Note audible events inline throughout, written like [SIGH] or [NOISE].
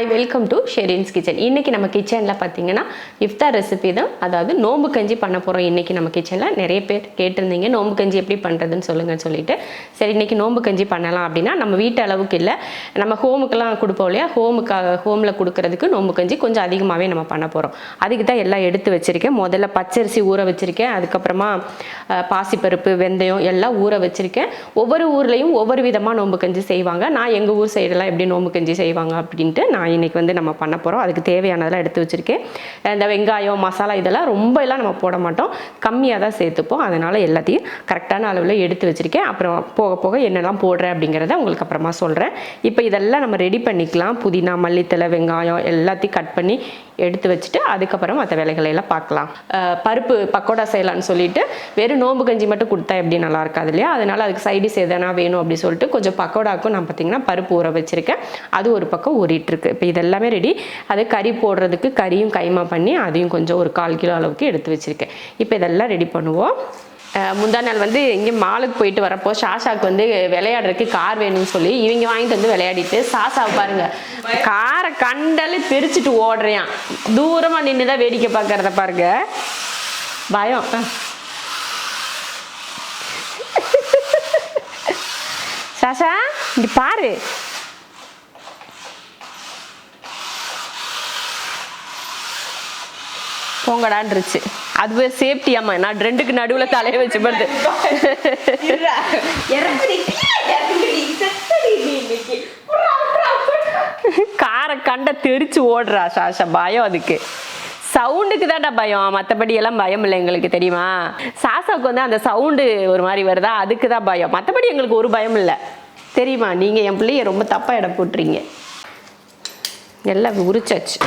Hi welcome to Sherin's kitchen இன்றைக்கி நம்ம கிச்சனில் பார்த்தீங்கன்னா இஃப்தார் ரெசிபி தான். அதாவது நோம்பு கஞ்சி பண்ண போகிறோம் இன்றைக்கி நம்ம கிச்சனில் நிறைய பேர் கேட்டிருந்தீங்க நோம்பு கஞ்சி எப்படி பண்ணுறதுன்னு சொல்லுங்கன்னு சொல்லிட்டு. சரி இன்றைக்கி நோம்பு கஞ்சி பண்ணலாம் அப்படின்னா நம்ம வீட்டு அளவுக்கு இல்லை. நம்ம ஹோமுக்கெல்லாம் கொடுப்போம் இல்லையா? ஹோமுக்காக ஹோமில் கொடுக்கறதுக்கு நோம்பு கஞ்சி கொஞ்சம் அதிகமாகவே நம்ம பண்ண போகிறோம் அதுக்கு தான் எல்லாம் எடுத்து வச்சுருக்கேன். முதல்ல பச்சரிசி ஊற வச்சுருக்கேன். அதுக்கப்புறமா பாசிப்பருப்பு வெந்தயம் எல்லாம் ஊற வச்சுருக்கேன். ஒவ்வொரு ஊர்லேயும் ஒவ்வொரு விதமாக நோம்பு கஞ்சி செய்வாங்க. நான் எங்கள் ஊர் சைடெல்லாம் எப்படி நோம்பு கஞ்சி செய்வாங்க அப்படின்ட்டு நான் இன்னைக்கு வந்து நம்ம பண்ண போகிறோம் அதுக்கு தேவையானதெல்லாம் எடுத்து வச்சுருக்கேன். இந்த வெங்காயம் மசாலா இதெல்லாம் ரொம்ப எல்லாம் நம்ம போட மாட்டோம். கம்மியாக தான் சேர்த்துப்போம். அதனால் எல்லாத்தையும் கரெக்டான அளவில் எடுத்து வச்சுருக்கேன். அப்புறம் போக போக என்னெல்லாம் போடுறேன் அப்படிங்கிறத உங்களுக்கு அப்புறமா சொல்கிறேன் இப்போ இதெல்லாம் நம்ம ரெடி பண்ணிக்கலாம். புதினா மல்லித்தலை வெங்காயம் எல்லாத்தையும் கட் பண்ணி எடுத்து வச்சுட்டு அதுக்கப்புறம் மற்ற வேலைகளை எல்லாம் பார்க்கலாம். பருப்பு பக்கோடா செய்யலாம்னு சொல்லிட்டு வெறும் நோம்பு கஞ்சி மட்டும் கொடுத்தா எப்படி நல்லா இருக்காது இல்லையா? அதனால அதுக்கு சைடிஸ் எதனா வேணும் அப்படின்னு சொல்லிட்டு கொஞ்சம் பக்கோடாக்கும் நான் பார்த்தீங்கன்னா பருப்பு ஊற வச்சிருக்கேன். அது ஒரு பக்கம் ஊறிட்டு இப்போ இதெல்லாமே ரெடி அது கறி போடுறதுக்கு கறியும் கைமா பண்ணி அதையும் கொஞ்சம் ஒரு கால் கிலோ அளவுக்கு எடுத்து வச்சிருக்கேன். இப்போ இதெல்லாம் ரெடி பண்ணுவோம். முந்தா நாள் வந்து இங்கே மாலுக்கு போயிட்டு வரப்போ ஷாஷாக்கு வந்து விளையாடுறதுக்கு கார் வேணும்னு சொல்லி இவங்க வாங்கிட்டு வந்து விளையாடிட்டு சாசாவை பாருங்க. காரை கண்டாலே பிரிச்சுட்டு ஓடுறியான் தூரமாக நின்று தான் வேடிக்கை பார்க்கறத பாருங்க. பயம். சாஷா இங்கே பாரு. போங்கடான்ருச்சு அதுவே சேஃப்டி அம்மா. நான் ரெண்டுக்கு நடுவில் தலையை வச்சு படுத்து. காரை கண்ட தெரிச்சு ஓடுறா சாஷா. பயம் அதுக்கு. சவுண்டுக்கு தான்டா பயம். மற்றபடி எல்லாம் பயம் இல்லை எங்களுக்கு தெரியுமா? சாசாவுக்கு வந்து அந்த சவுண்டு ஒரு மாதிரி வருதா? அதுக்கு தான் பயம். மற்றபடி எங்களுக்கு ஒரு பயம் இல்லை. தெரியுமா? நீங்கள் என் பிள்ளைய ரொம்ப தப்பாக இடம் போட்டுறீங்க. எல்லாம் உரிச்சாச்சு.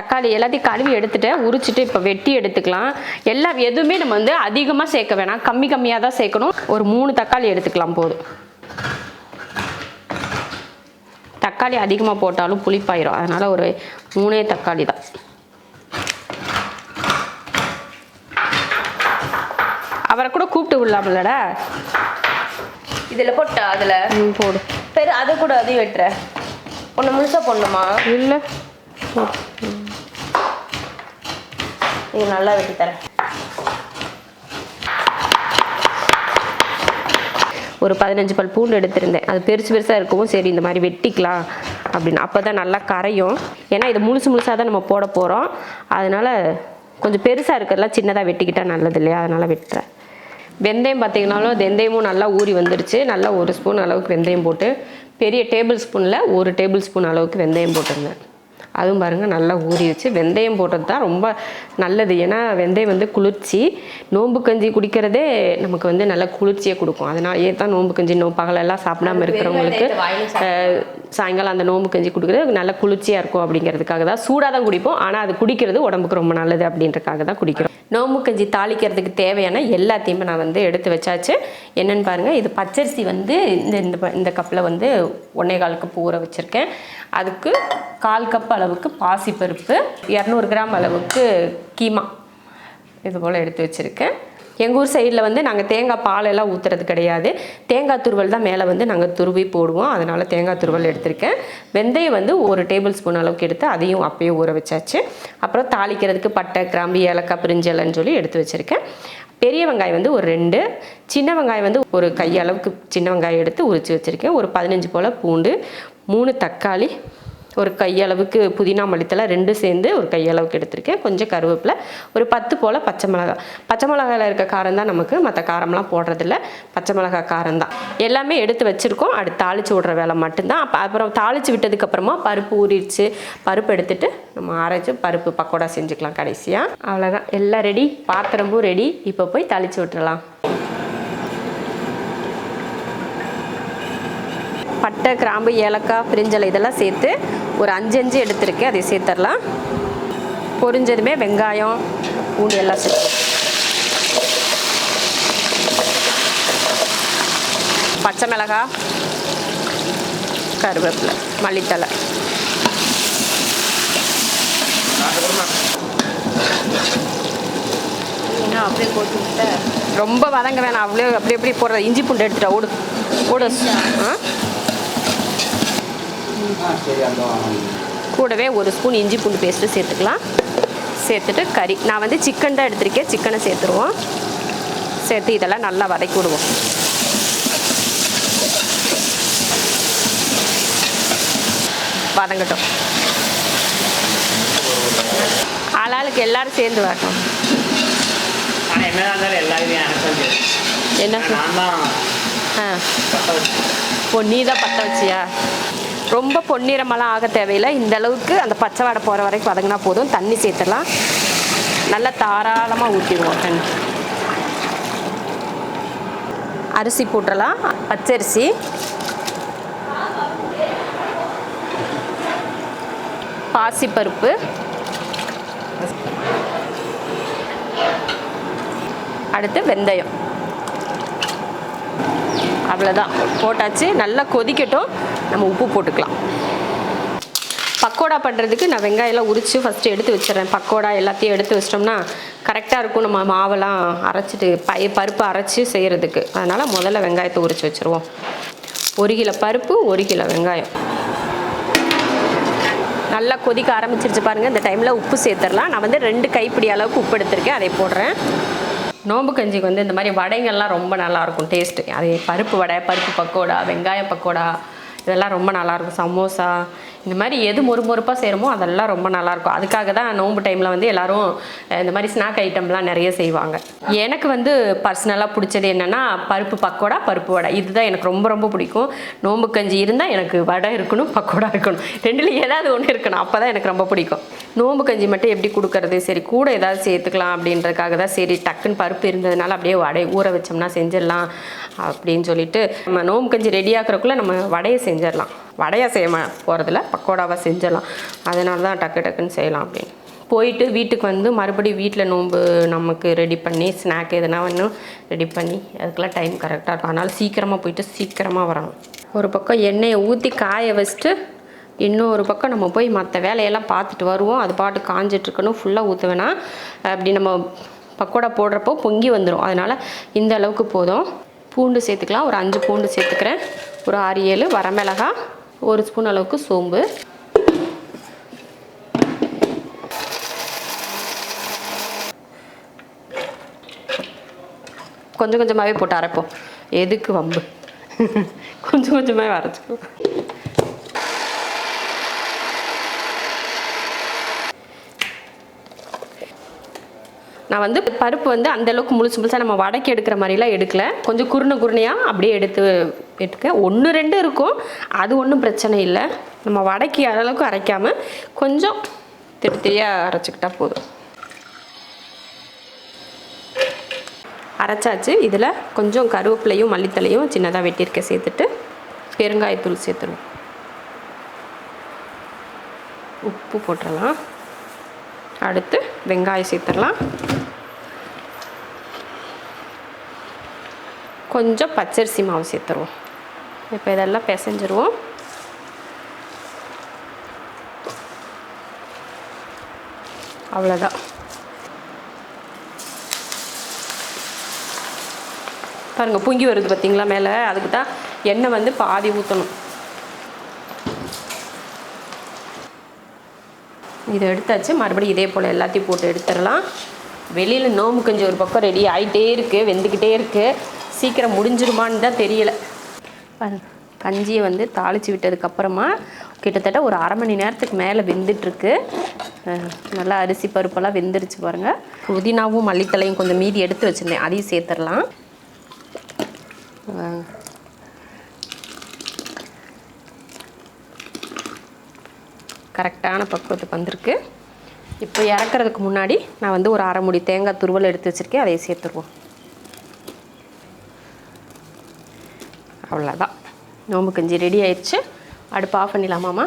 தக்காளி எல்லாத்தையும் கழுவி எடுத்துட்டேன் உரிச்சிட்டு இப்போ வெட்டி எடுத்துக்கலாம். எல்லாம் எதுவுமே நம்ம வந்து அதிகமாக சேர்க்க வேணாம். கம்மி கம்மியாக தான் சேர்க்கணும். ஒரு மூணு தக்காளி எடுத்துக்கலாம் போதும். தக்காளி அதிகமாக போட்டாலும் புளிப்பாயிரும். அதனால் ஒரு மூணே தக்காளி தான். அவரை கூட கூப்பிட்டு விடலாம்லடா. இதுல போட்டா அதுல? போடு. சரி அது கூட அதையும் வெட்டுற. ஒண்ணு முழுசா போடணுமா? இல்லை. இது நல்லா வெட்டி தரேன். ஒரு பதினஞ்சு பல் பூண்டு எடுத்திருந்தேன். அது பெருசு பெருசாக இருக்கவும் சரி இந்த மாதிரி வெட்டிக்கலாம் அப்படின்னு. அப்போ தான் நல்லா கரையும். ஏன்னா இது முழுசு முழுசாக தான் நம்ம போட போகிறோம் அதனால் கொஞ்சம் பெருசாக இருக்கிறதுலாம் சின்னதாக வெட்டிக்கிட்டால் நல்லது இல்லையா அதனால் வெட்டுறேன். வெந்தயம் பார்த்திங்கனாலும் வெந்தயமும் நல்லா ஊறி வந்துருச்சு. நல்லா ஒரு ஸ்பூன் அளவுக்கு வெந்தயம் போட்டு பெரிய டேபிள் ஸ்பூனில் ஒரு டேபிள் ஸ்பூன் அளவுக்கு வெந்தயம் போட்டிருந்தேன். அதுவும் பாருங்கள் நல்லா ஊறிடுச்சு வெந்தயம் போட்டது தான் ரொம்ப நல்லது. ஏன்னா வெந்தயம் வந்து குளிர்ச்சி. நோம்பு கஞ்சி குடிக்கிறதே நமக்கு வந்து நல்ல குளிர்ச்சியை கொடுக்கும். அதனாலேயே தான் நோம்பு கஞ்சி நோ பகலெல்லாம் சாப்பிடாம இருக்கிறவங்களுக்கு சாயங்காலம் அந்த நோம்பு கஞ்சி குடிக்கிறது நல்ல குளிர்ச்சியாக இருக்கும் அப்படிங்கிறதுக்காக தான். சூடாக தான் குடிப்போம். ஆனால் அது குடிக்கிறது உடம்புக்கு ரொம்ப நல்லது அப்படின்றக்காக தான் குடிக்கிறோம். நோம்பு கஞ்சி தாளிக்கிறதுக்கு தேவையான எல்லாத்தையுமே நான் வந்து எடுத்து வச்சாச்சு. என்னென்னு பாருங்கள் இது பச்சரிசி வந்து இந்த இந்த இந்த கப்பில் வந்து ஒன்றே கால் கப் ஊற வச்சுருக்கேன். அதுக்கு கால் கப் அளவுக்கு பாசிப்பருப்பு இரநூறு கிராம் அளவுக்கு கீமா இது போல் எடுத்து வச்சுருக்கேன். எங்கள் ஊர் சைடில் வந்து நாங்கள் தேங்காய் பாலெல்லாம் ஊற்றுறது கிடையாது. தேங்காய் துருவல் தான் மேலே வந்து நாங்கள் துருவி போடுவோம். அதனால் தேங்காய் துருவல் எடுத்திருக்கேன். வெந்தயம் வந்து ஒரு டேபிள் ஸ்பூன் அளவுக்கு எடுத்து அதையும் அப்பயே ஊற வச்சாச்சு. அப்புறம் தாளிக்கிறதுக்கு பட்டை கிராம்பு ஏலக்காய் பிரிஞ்சலன்னு சொல்லி எடுத்து வச்சுருக்கேன். பெரிய வெங்காயம் வந்து ஒரு ரெண்டு. சின்ன வெங்காயம் வந்து ஒரு கையளவுக்கு சின்ன வெங்காயம் எடுத்து உரித்து வச்சுருக்கேன். ஒரு பதினஞ்சு போல் பூண்டு மூணு தக்காளி ஒரு கையளவுக்கு புதினா மல்லித்தலை ரெண்டும் சேர்ந்து ஒரு கையளவுக்கு எடுத்திருக்கேன். கொஞ்சம் கருவேப்பிலை ஒரு பத்து போல் பச்சை மிளகாய் பச்சை மிளகாயில் இருக்க காரம் தான் நமக்கு மற்ற காரம்லாம் போடுறதில்ல. பச்சை மிளகாய் காரம் தான். எல்லாமே எடுத்து வச்சுருக்கோம். அடுத்து தாளித்து விட்ற வேலை மட்டும்தான். அப்போ அப்புறம் தாளித்து விட்டதுக்கப்புறமா பருப்பு ஊறிடுச்சு. பருப்பு எடுத்துட்டு நம்ம அரைச்சி பருப்பு பக்கோடா செஞ்சுக்கலாம் கடைசியாக அவ்வளோதான் எல்லாம் ரெடி பாத்திரமும் ரெடி இப்போ போய் தாளித்து விட்டுறலாம். பட்டை கிராம்பு ஏலக்காய் பிரிஞ்சலை இதெல்லாம் சேர்த்து ஒரு அஞ்சு அஞ்சு எடுத்திருக்கேன் அதை சேர்த்துடலாம் பொரிஞ்சதுமே வெங்காயம் பூண்டு எல்லாம் சேர்த்து. பச்சை மிளகாய் கருவேப்பிலை மல்லித்தலை அப்படியே போட்டு ரொம்ப வதங்க வேணாம். அவ்வளோ அப்படி எப்படி போடுற இஞ்சி பூண்டு எடுத்துட்டா ஓடு. ஓடு. ஆ ஆ சரி அந்த வாங்க கூடவே ஒரு ஸ்பூன் இஞ்சி பூண்டு பேஸ்ட்டு சேர்த்துக்கலாம். சேர்த்துட்டு கறி. நான் வந்து சிக்கன் தான் எடுத்திருக்கேன். சிக்கனை சேர்த்துருவோம். சேர்த்து இதெல்லாம் நல்லா வதக்கி விடுவோம். வதங்கட்டும். ஆளாளுக்கு எல்லாரும் சேர்ந்து வரட்டும். என்ன ஆ. ஓ நீ தான் பற்ற வச்சியா? ரொம்ப பொன்னிறமெல்லாம் ஆக தேவையில்லை. இந்த அளவுக்கு அந்த பச்சை வாடை போகிற வரைக்கும் வதங்கினா போதும். தண்ணி சேர்த்துடலாம். நல்லா தாராளமாக ஊற்றிடுவோம் தண்ணி. அரிசி போட்டுடலாம். பச்சரிசி. பாசிப்பருப்பு. அடுத்து வெந்தயம். அவ்வளோதான் போட்டாச்சு. நல்லா கொதிக்கட்டும். நம்ம உப்பு போட்டுக்கலாம். பக்கோடா பண்ணுறதுக்கு நான் வெங்காயம்லாம் உரித்து ஃபஸ்ட்டு எடுத்து வச்சிடுறேன். பக்கோடா எல்லாத்தையும் எடுத்து வச்சிட்டோம்னா கரெக்டாக இருக்கும். நம்ம மாவெல்லாம் அரைச்சிட்டு பய பருப்பு அரைச்சி செய்கிறதுக்கு அதனால் முதல்ல வெங்காயத்தை உரித்து வச்சுருவோம். ஒரு கிலோ பருப்பு ஒரு கிலோ வெங்காயம். நல்லா கொதிக்க ஆரம்பிச்சிருச்சு பாருங்கள் இந்த டைமில் உப்பு சேர்த்துடலாம். நான் வந்து ரெண்டு கைப்பிடி அளவுக்கு உப்பு எடுத்திருக்கேன். அதை போடுறேன். நோம்பு கஞ்சிக்கு வந்து இந்த மாதிரி வடைங்கள்லாம் ரொம்ப நல்லாயிருக்கும் டேஸ்ட்டு அது பருப்பு வடை பருப்பு பக்கோடா வெங்காய பக்கோடா இதெல்லாம் ரொம்ப நல்லாயிருக்கும். சமோசா இந்த மாதிரி எது மொறுமொறுப்பாக செய்கிறோமோ அதெல்லாம் ரொம்ப நல்லாயிருக்கும். அதுக்காக தான் நோம்பு டைமில் வந்து எல்லோரும் இந்த மாதிரி ஸ்நாக் ஐட்டம்லாம் நிறைய செய்வாங்க. எனக்கு வந்து பர்சனலாக பிடிச்சது என்னென்னா பருப்பு பக்கோடா பருப்பு வடை. இதுதான் எனக்கு ரொம்ப ரொம்ப பிடிக்கும். நோம்பு கஞ்சி இருந்தால் எனக்கு வடை இருக்கணும் பக்கோடா இருக்கணும். ரெண்டுல ஏதாவது ஒன்று இருக்கணும். அப்போ தான் எனக்கு ரொம்ப பிடிக்கும். நோம்பு கஞ்சி மட்டும் எப்படி கொடுக்கறது? சரி கூட ஏதாவது சேர்த்துக்கலாம் அப்படின்றதுக்காக தான் சரி டக்குன்னு பருப்பு இருந்ததுனால அப்படியே வடை ஊற வச்சோம்னா செஞ்சிடலாம் அப்படின்னு சொல்லிட்டு நம்ம நோம்பு கஞ்சி ரெடி ஆக்குறக்குள்ளே நம்ம வடையை செஞ்சிடலாம். வடையாக செய்ய போகிறதில்ல பக்கோடாவாக செஞ்சிடலாம். அதனால தான் டக்கு டக்குன்னு செய்யலாம் அப்படின்னு. போயிட்டு வீட்டுக்கு வந்து மறுபடியும் வீட்டில் நோன்பு நமக்கு ரெடி பண்ணி ஸ்நாக் எதுனா வேணும் ரெடி பண்ணி அதுக்கெல்லாம் டைம் கரெக்டாக இருக்கும். அதனால் சீக்கிரமாக போயிட்டு சீக்கிரமாக வரணும். ஒரு பக்கம் எண்ணெயை ஊற்றி காய வச்சுட்டு இன்னொரு பக்கம் நம்ம போய் மற்ற வேலையெல்லாம் பார்த்துட்டு வருவோம். அது பாட்டு காஞ்சிட்ருக்கணும் ஃபுல்லாக ஊற்ற வேணாம் அப்படி நம்ம பக்கோடா போடுறப்போ பொங்கி வந்துடும் அதனால் இந்த அளவுக்கு போதும். பூண்டு சேர்த்துக்கலாம். ஒரு அஞ்சு பூண்டு சேர்த்துக்கிறேன். ஒரு ஆறு ஏழு வரமிளகா ஒரு ஸ்பூன் அளவுக்கு சோம்பு. கொஞ்சம் கொஞ்சமாகவே போட்டு அரைப்போம். எதுக்கு வம்பு? [LAUGHS] கொஞ்சம் கொஞ்சமாகவே அரைச்சிக்கோ. நான் வந்து பருப்பு வந்து அந்தளவுக்கு முழுசு முழுசாக நம்ம வடக்கி எடுக்கிற மாதிரிலாம் எடுக்கல. கொஞ்சம் குருணை குருணையாக அப்படியே எடுத்து எடுக்க ஒன்று ரெண்டு இருக்கும். அது ஒன்றும் பிரச்சனை இல்லை. நம்ம வடக்கி அளவுக்கு அரைக்காமல் கொஞ்சம் திரி திரியாக போதும். அரைச்சாச்சு. இதில் கொஞ்சம் கருவேப்பிலையும் மல்லித்தலையும் சின்னதாக வெட்டியிருக்க சேர்த்துட்டு பெருங்காயத்தூள் சேர்த்துருவோம். உப்பு போட்டுடலாம் அடுத்து வெங்காயம் சேர்த்துடலாம். கொஞ்சம் பச்சரிசி மாவு சேர்த்துருவோம். இப்போ இதெல்லாம் பிசைஞ்சிருவோம். அவ்வளோதான் பாருங்கள் பொங்கி வருது பார்த்தீங்களா மேலே? அதுக்கு தான் எண்ணெய் வந்து பாதி ஊற்றணும் இதை எடுத்தாச்சு. மறுபடியும் இதே போல் எல்லாத்தையும் போட்டு எடுத்துடலாம். வெளியில் நோம்பு கொஞ்சம் ஒரு பக்கம் ரெடி ஆகிட்டே இருக்குது வெந்துக்கிட்டே இருக்குது சீக்கிரம் முடிஞ்சிருமான்னு தான் தெரியலை. கஞ்சியை வந்து தாளித்து விட்டதுக்கப்புறமா கிட்டத்தட்ட ஒரு அரை மணி நேரத்துக்கு மேலே வெந்துட்டுருக்கு. நல்லா அரிசி பருப்பெல்லாம் வெந்துருச்சு பாருங்கள் புதினாவும் மல்லித்தலையும் கொஞ்சம் மீதி எடுத்து வச்சுருந்தேன். அதையும் சேர்த்துடலாம். கரெக்டான பக்குவத்துக்கு வந்திருக்கு. இப்போ இறக்குறதுக்கு முன்னாடி நான் வந்து ஒரு அரை முடி தேங்காய் துருவல் எடுத்து வச்சுருக்கேன். அதையே சேர்த்துருவோம். அவ்வளோதான் நோம்பு கஞ்சி ரெடி ஆயிடுச்சு. அடுப்பு ஆஃப் பண்ணிடலாமாம்மா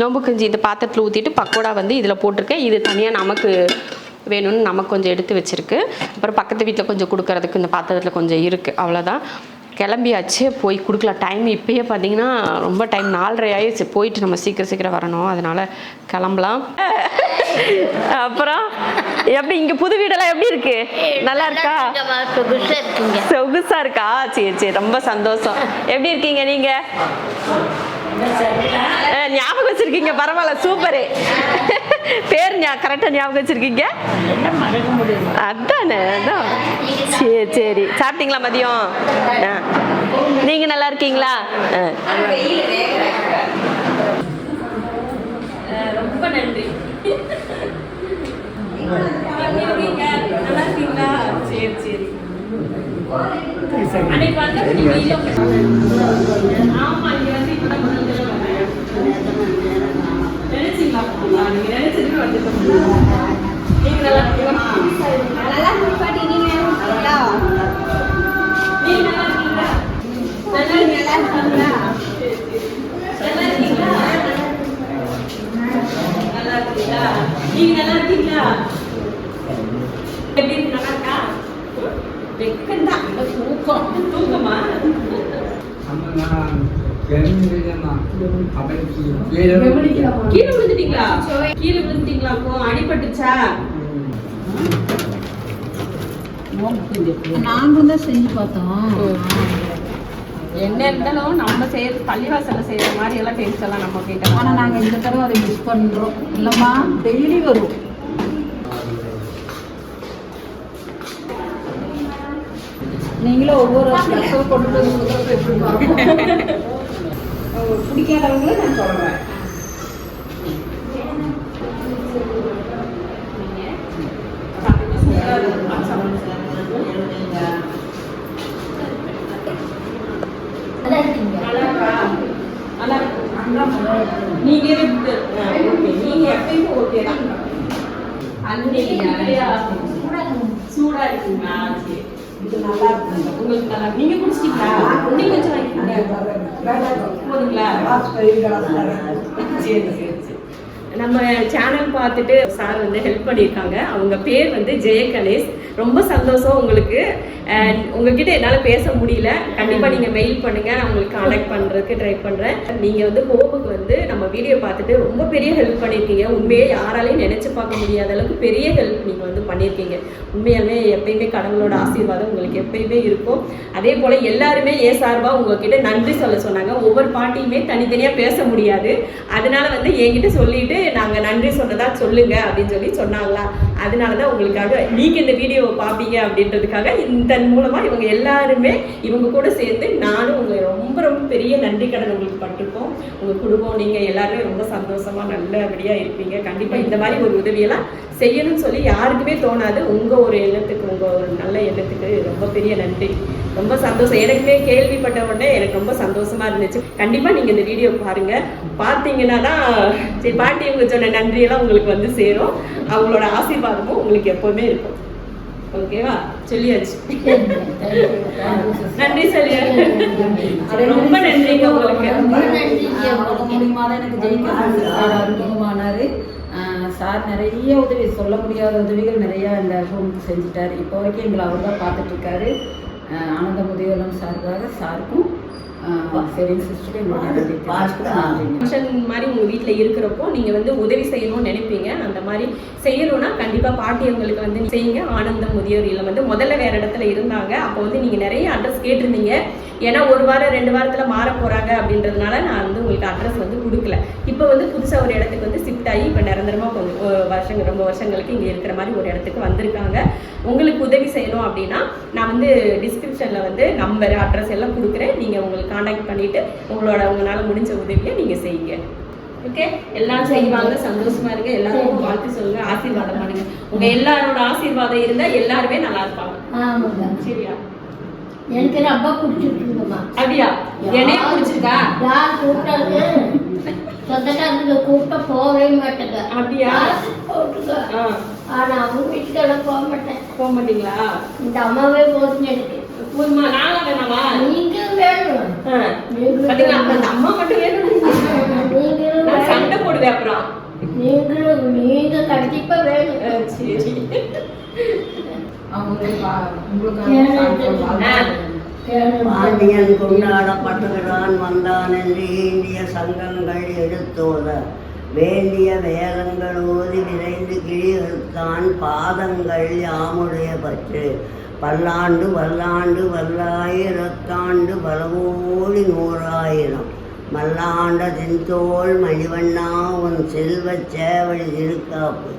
நோம்பு கஞ்சி இந்த பாத்திரத்தில் ஊற்றிட்டு பக்கோடா வந்து இதில் போட்டிருக்கேன். இது தனியாக நமக்கு வேணும்னு நமக்கு கொஞ்சம் எடுத்து வச்சுருக்கு. அப்புறம் பக்கத்து வீட்டில் கொஞ்சம் கொடுக்கறதுக்கு இந்த பாத்திரத்தில் கொஞ்சம் இருக்குது அவ்வளோதான் கிளம்பியாச்சு போய் கொடுக்கலாம். டைம் இப்பயே பார்த்தீங்கன்னா ரொம்ப டைம் நாலரை ஆயிடுச்சு. போயிட்டு நம்ம சீக்கிரம் சீக்கிரம் வரணும். அதனால கிளம்பலாம். [LAUGHS] அப்புறம்? எப்படி இங்கே புது வீடெல்லாம் எப்படி இருக்கு? நல்லா இருக்கா? சொகுசா இருக்கா? சரி சரி ரொம்ப சந்தோஷம். எப்படி இருக்கீங்க நீங்க? ஞாபகம் வச்சிருக்கீங்க பரவாயில்ல சூப்பரு. பேர் கரெக்டாக ஞாபகம் வச்சிருக்கீங்க? அதானே அதான். சரி சரி. சாப்பிட்டீங்களா மதியம்? ஆ. நீங்க நல்லா இருக்கீங்களா? ஆ. ரொம்ப நன்றி நல்லா இருக்கீங்களா சரி சரி அன்னைக்கு வந்தப்ப நீங்க இல்ல. ஆமா, இங்க வந்து இப்பதான் முதல் தடவை வரேன். நினைச்சீங்களா? ஆ, நீங்க நினைச்சதுக்கு வந்துட்டோம். நீங்க நல்லா இருக்கீங்களா? நீங்க நல்லா இருக்கீங்களா? நல்லா இருக்கீங்களா? நல்லா இருக்கீங்களா? நல்லா இருக்கீங்களா? நீங்க நல்லா இருக்கீங்களா? எப்படி இருக்கு? நல்லா இருக்கா? வெக்கம்தான். தூக்கம். கீழே விழுந்துட்டீங்களா? கீழே விழுந்துட்டீங்களா? அடிபட்டுச்சா? நாங்களும் தான் செஞ்சு பார்த்தோம். என்ன இருந்தாலும் நம்ம செய்யறது பள்ளிவாசல்ல செய்யற மாதிரி எல்லாம் டேஸ்ட் எல்லாம் நம்ம கிட்ட ஆனா நாங்க இந்த தடவை அதை மிஸ் பண்றோம். இல்லம்மா டெய்லி வரும். நீங்களும் ஒவ்வொரு வருஷம் கொண்டு போய் கொடுக்குறப்ப எப்படி [LAUGHS] பிடிக்காதவங்களும் நான் சொல்றேன் நல்லா இருக்கு. நீங்க இருந்து ஆ, okay. நீங்க எப்பயுமே ஓகே தான் அன்னைக்கு சூடா இருக்குங்களா சரி இது நல்லா இருக்கும் உங்களுக்கு நல்லா நீங்க குடிச்சிட்டீங்களா நீங்க வச்சு வாங்கிக்கோங்க போதுங்களா சரி சரி சரி நம்ம சேனல் பார்த்துட்டு சார் வந்து ஹெல்ப் பண்ணியிருக்காங்க. அவங்க பேர் வந்து ஜெயகணேஷ். ரொம்ப சந்தோஷம் உங்களுக்கு. உங்ககிட்ட என்னால் பேச முடியல. கண்டிப்பாக நீங்கள் மெயில் பண்ணுங்க. நான் உங்களுக்கு கான்டாக்ட் பண்ணுறதுக்கு ட்ரை பண்ணுறேன் நீங்கள் வந்து ஹோமுக்கு வந்து நம்ம வீடியோ பார்த்துட்டு ரொம்ப பெரிய ஹெல்ப் பண்ணியிருக்கீங்க. உண்மையே யாராலையும் நினச்சி பார்க்க முடியாத அளவுக்கு பெரிய ஹெல்ப் நீங்கள் வந்து பண்ணியிருக்கீங்க. உண்மையாலுமே எப்பயுமே கடவுளோட ஆசீர்வாதம் உங்களுக்கு எப்பயுமே இருக்கும். அதே போல் எல்லாருமே ஏ சார்பாக உங்ககிட்ட நன்றி சொல்ல சொன்னாங்க. ஒவ்வொரு பாட்டியுமே தனித்தனியாக பேச முடியாது. அதனால வந்து என்கிட்ட சொல்லிட்டு நாங்கள் நன்றி தான் சொல்லுங்க அப்படின்னு சொல்லி சொன்னாங்களா? அதனால தான் உங்களுக்காக நீங்கள் இந்த வீடியோவை பார்ப்பீங்க அப்படின்றதுக்காக இதன் மூலமாக இவங்க எல்லாருமே இவங்க கூட சேர்ந்து நானும் உங்களை ரொம்ப ரொம்ப பெரிய நன்றி கடன் உங்களுக்கு பட்டிருக்கோம். உங்கள் குடும்பம் நீங்கள் எல்லாருமே ரொம்ப சந்தோஷமாக நல்லபடியாக இருப்பீங்க. கண்டிப்பாக இந்த மாதிரி ஒரு உதவியெல்லாம் செய்யணும்னு சொல்லி யாருக்குமே தோணாது. உங்கள் ஒரு எண்ணத்துக்கு உங்கள் ஒரு நல்ல எண்ணத்துக்கு ரொம்ப பெரிய நன்றி. ரொம்ப சந்தோஷம். எனக்குமே கேள்விப்பட்ட உடனே எனக்கு ரொம்ப சந்தோஷமா இருந்துச்சு. கண்டிப்பா நீங்க இந்த வீடியோ பாருங்க. பார்த்தீங்கன்னா தான் சரி பாட்டி இவங்க சொன்ன நன்றியெல்லாம் உங்களுக்கு வந்து சேரும். அவங்களோட ஆசீர்வாதம் ஆசீர்வாதமும் உங்களுக்கு எப்பவுமே இருக்கும். ஓகேவா சொல்லியாச்சு. நன்றி சொல்லியா. ரொம்ப நன்றிங்க உங்களுக்கு. தான் எனக்கு ஜெயிக்க சார் அறிமுகமானாரு சார் நிறைய உதவி சொல்ல முடியாத உதவிகள் நிறைய இந்த ஹோமுக்கு செஞ்சுட்டார். இப்போ வரைக்கும் எங்களை அவர் தான் பார்த்துட்டு இருக்காரு. ஆனந்த முதியோலம் சார்பாக சாருக்கும் சரிங்க சிஸ்டர் ஃபங்க்ஷன் மாதிரி உங்கள் வீட்டில் இருக்கிறப்போ நீங்கள் வந்து உதவி செய்யணும்னு நினைப்பீங்க. அந்த மாதிரி செய்யணும்னா கண்டிப்பாக பாட்டி உங்களுக்கு வந்து செய்யுங்க. ஆனந்தம் முதியோர் இல்லம் வந்து முதல்ல வேறு இடத்துல இருந்தாங்க. அப்போ வந்து நீங்கள் நிறைய அட்ரஸ் கேட்டிருந்தீங்க. ஏன்னா ஒரு வாரம் ரெண்டு வாரத்தில் மாற போகிறாங்க அப்படின்றதுனால நான் வந்து உங்களுக்கு அட்ரஸ் வந்து கொடுக்கல. இப்போ வந்து புதுசாக ஒரு இடத்துக்கு வந்து ஷிஃப்ட் ஆகி இப்போ நிரந்தரமாக கொஞ்சம் வருஷங்கள் ரொம்ப வருஷங்களுக்கு இங்கே இருக்கிற மாதிரி ஒரு இடத்துக்கு வந்திருக்காங்க. உங்களுக்கு உதவி செய்யணும் அப்படின்னா நான் வந்து டிஸ்கிரிப்ஷனில் வந்து நம்பர் அட்ரஸ் எல்லாம் கொடுக்குறேன். நீங்கள் உங்களுக்கு காண்டாக்ட் பண்ணிவிட்டு உங்களோட உங்களால் முடிஞ்ச உதவியை நீங்கள் செய்யுங்க. ஓகே எல்லாம் செய்வாங்க. சந்தோஷமா இருங்க. எல்லாருக்கும் வாழ்த்து சொல்லுங்க. ஆசீர்வாதம் பண்ணுங்க. உங்க எல்லாரோட ஆசீர்வாதம் இருந்தா எல்லாருமே நல்லா இருப்பாங்க. சரியா? எனக்கு ரொம்ப பிடிச்சிருக்குங்கம்மா அப்படியா? என்னைய பிடிச்சிருக்கா யார் கூப்பிட்டாங்க? சொந்தக்காரங்க கூப்பிட்டா போகவே மாட்டேங்க. அப்படியா? காசு ஆனா அவங்க வீட்டுக்கெல்லாம் போக மாட்டேன். போக மாட்டீங்களா? இந்த அம்மாவே போதும் எனக்கு. போதுமா? நாங்களா வேணாமா? நீங்க வேணும். ஆ, பாத்தீங்களா? அந்த அம்மா மட்டும் வேணும் நீங்களும் நான் வேணும். சண்டை போடுவேன் அப்புறம். நீங்களும் நீங்க கண்டிப்பா வேணும். ஆ, சரி. பாண்டியன் வந்தான் என்று இந்திய சங்கங்கள் எடுத்தோத. வேண்டிய வேதங்கள் ஓதி விரைந்து கிழித்தான் பாதங்கள் யாமுடைய பற்று. பல்லாண்டு வல்லாண்டு வல்லாயிரத்தாண்டு பலவோடி நூறாயிரம். மல்லாண்ட தென்தோள் மணிவண்ணா உன் செல்வ சேவடி திருக்காப்பு.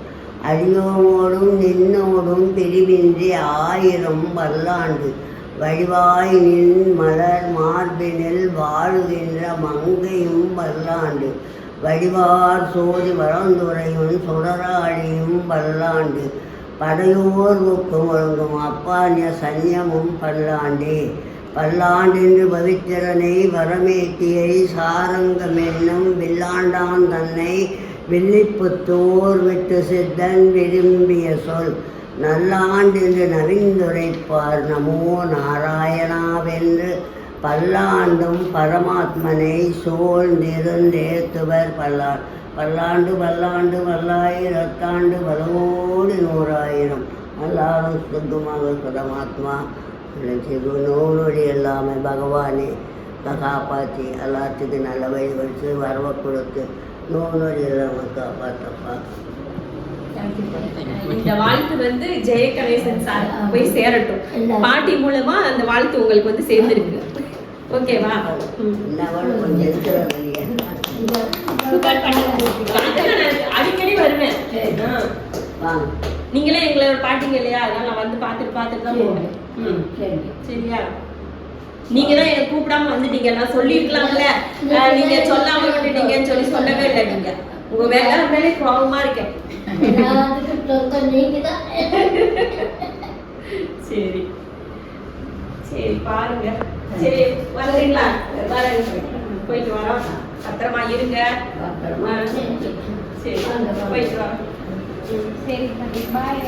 அடியோமோடும் நின்னோடும் பிரிவின்றி ஆயிரம் வல்லாண்டு. வழிவாய் நின் மலர் மார்பினில் வாழுகின்ற மங்கையும் வல்லாண்டு. வடிவார் சோதி வளர்ந்துரையும் சுடராழியும் படையோர் படையோர்வுக்கும் ஒழுங்கும் அப்பானிய சன்னியமும் பல்லாண்டே. பல்லாண்டென்று பவித்திரனை வரமேட்டியை சாரங்கமென்னும் வில்லாண்டான் தன்னை வில்லிப்புத்தோர் விட்டு சித்தன் விரும்பிய சொல். நல்லாண்டென்று நவிந்துரைப்பார் நமோ நாராயணாவென்று பல்லாண்டும் பரமாத்மனை சூழ்ந்திருந்தேத்துவர் பல்லார். பல்லாண்டு பல்லாண்டு பல்லாயிரத்தாண்டு பலவோடு நூறாயிரம். எல்லாரும் சுத்தமாக பரமாத்மா. சிறு நூலொடி எல்லாமே பகவானே. காப்பாற்றி எல்லாத்துக்கும் நல்ல வழி வச்சு வரவை கொடுத்து நூலொடி எல்லாமே காப்பாற்றப்பா இந்த வாழ்த்து வந்து ஜெயகணேசன் சார் போய் சேரட்டும். பாட்டி மூலமா அந்த வாழ்த்து உங்களுக்கு வந்து சேர்ந்துருக்கு. ஓகேவா அடிக்கடி வருவேன். நீங்களே எங்களோட பாட்டிங்க இல்லையா அதனால நான் வந்து பார்த்துட்டு பார்த்துட்டு தான் போவேன். சரியா? நீங்க தான் எனக்கு கூப்பிடாம வந்துட்டீங்க. நான் சொல்லியிருக்கலாம்ல. நீங்க சொல்லாம விட்டுட்டீங்கன்னு சொல்லி சொல்லவே இல்லை நீங்க. உங்க வேலை மேலே கோபமா இருக்கேன். சரி. சரி பாருங்க. சரி வரேங்க போயிட்டு வரோம். பத்திரமா இருங்க. சரி. போயிட்டு வரோம். சரி பாய்